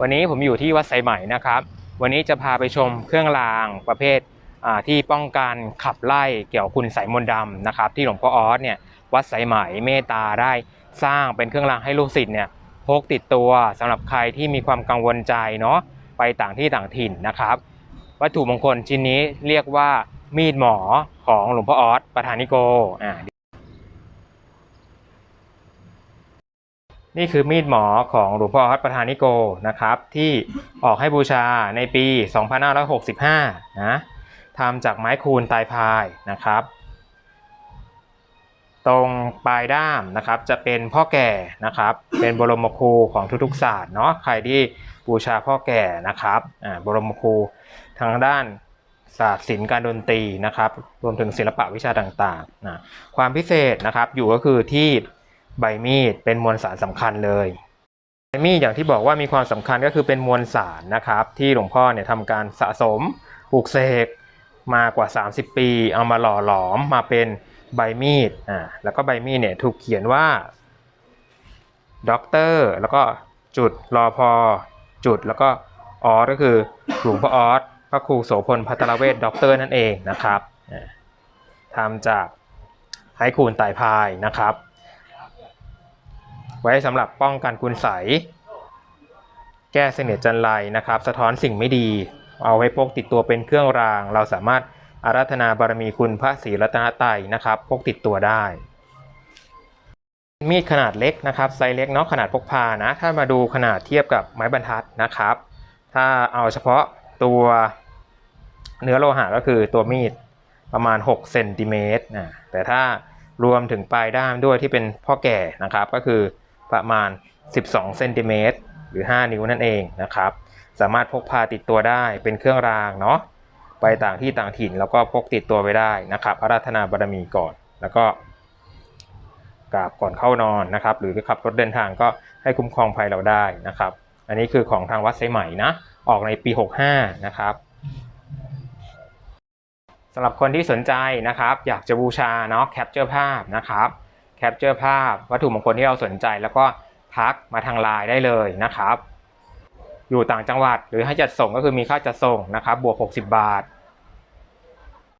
วันนี้ผมอยู่ที่วัดไซใหม่นะครับ วันนี้จะพาไปชมเครื่องรางประเภทที่ป้องกันขับไล่เกี่ยวคุณไสยมนต์ดำนะครับ ที่หลวงพ่อออสเนี่ยวัดไซใหม่เมตตาได้สร้างเป็นเครื่องรางให้ลูกศิษย์เนี่ยพกติดตัวสำหรับใครที่มีความกังวลใจเนาะไปต่างที่ต่างถิ่นนะครับ วัตถุมงคลชิ้นนี้เรียกว่ามีดหมอของหลวงพ่อออสประธานิโกอ่า นี่คือมีดหมอของหลวงพ่อออสประธานิโกนะครับที่ออกให้บูชาในปี 2565 นะทำจากไม้คูนตายพายนะครับ ตรงปลายด้ามนะครับจะเป็นพ่อแก่นะครับเป็นบรมครูของทุกๆศาสตร์เนาะใครที่บูชาพ่อแก่นะครับอ่าบรมครูทางด้านศาสตร์ศิลป์การดนตรีนะครับ รวมถึงศิลปะวิชาต่างๆนะความพิเศษนะครับอยู่ก็คือที่ ใบมีดเป็นมวลสารสำคัญเลยใบมีดอย่างที่บอกว่ามีความสำคัญก็คือเป็นมวลสารนะครับ ที่หลวงพ่อเนี่ยทำการสะสมปลูกเสกมากว่า 30 ปี เอามาหล่อหลอมมาเป็นใบมีดอ่าแล้วก็ใบมีดเนี่ยถูกเขียนว่าด็อกเตอร์แล้วก็จุดรอพอจุดแล้วก็ออสก็คือหลวงพ่อออสพระครูโสพลพัทรเวชด็อกเตอร์นั่นเองนะครับทำจากไม้คูนไต่พายนะครับ ไว้สำหรับป้องกันคุณใสยแก้เสนียดจันไรนะครับ สะท้อนสิ่งไม่ดี เอาไว้พกติดตัวเป็นเครื่องราง เราสามารถอาราธนาบารมีคุณพระศรีรัตนตรัยนะครับ พกติดตัวได้ มีดขนาดเล็กนะครับไซส์เล็กเนาะขนาดพกพานะ ถ้ามาดูขนาดเทียบกับไม้บรรทัดนะครับ ถ้าเอาเฉพาะตัวเนื้อโลหะก็คือตัวมีดประมาณ6เซนติเมตรนะแต่ถ้ารวมถึงปลายด้ามด้วยที่เป็นพ่อแก่นะครับก็คือ ประมาณ 12เซนติเมตรหรือ 5 นิ้วนั่นเองนะครับ สามารถพกพาติดตัวได้เป็นเครื่องรางเนาะไปต่างที่ต่างถิ่นแล้วก็พกติดตัวไปได้นะครับอาราธนาบารมีก่อน แล้วก็กราบก่อนเข้านอนนะครับ หรือขับรถเดินทางก็ให้คุ้มครองภัยเราได้นะครับ อันนี้คือของทางวัดไซใหม่นะ ออกในปี 65 นะครับสำหรับคนที่สนใจนะครับ อยากจะบูชาเนาะแคปเจอร์ภาพนะครับ แคปเจอร์ภาพวัตถุมงคลที่เราสนใจ แล้วก็ทักมาทางไลน์ได้เลยนะครับ อยู่ต่างจังหวัดหรือให้จัดส่งก็คือมีค่าจัดส่งนะครับบวก 60 บาท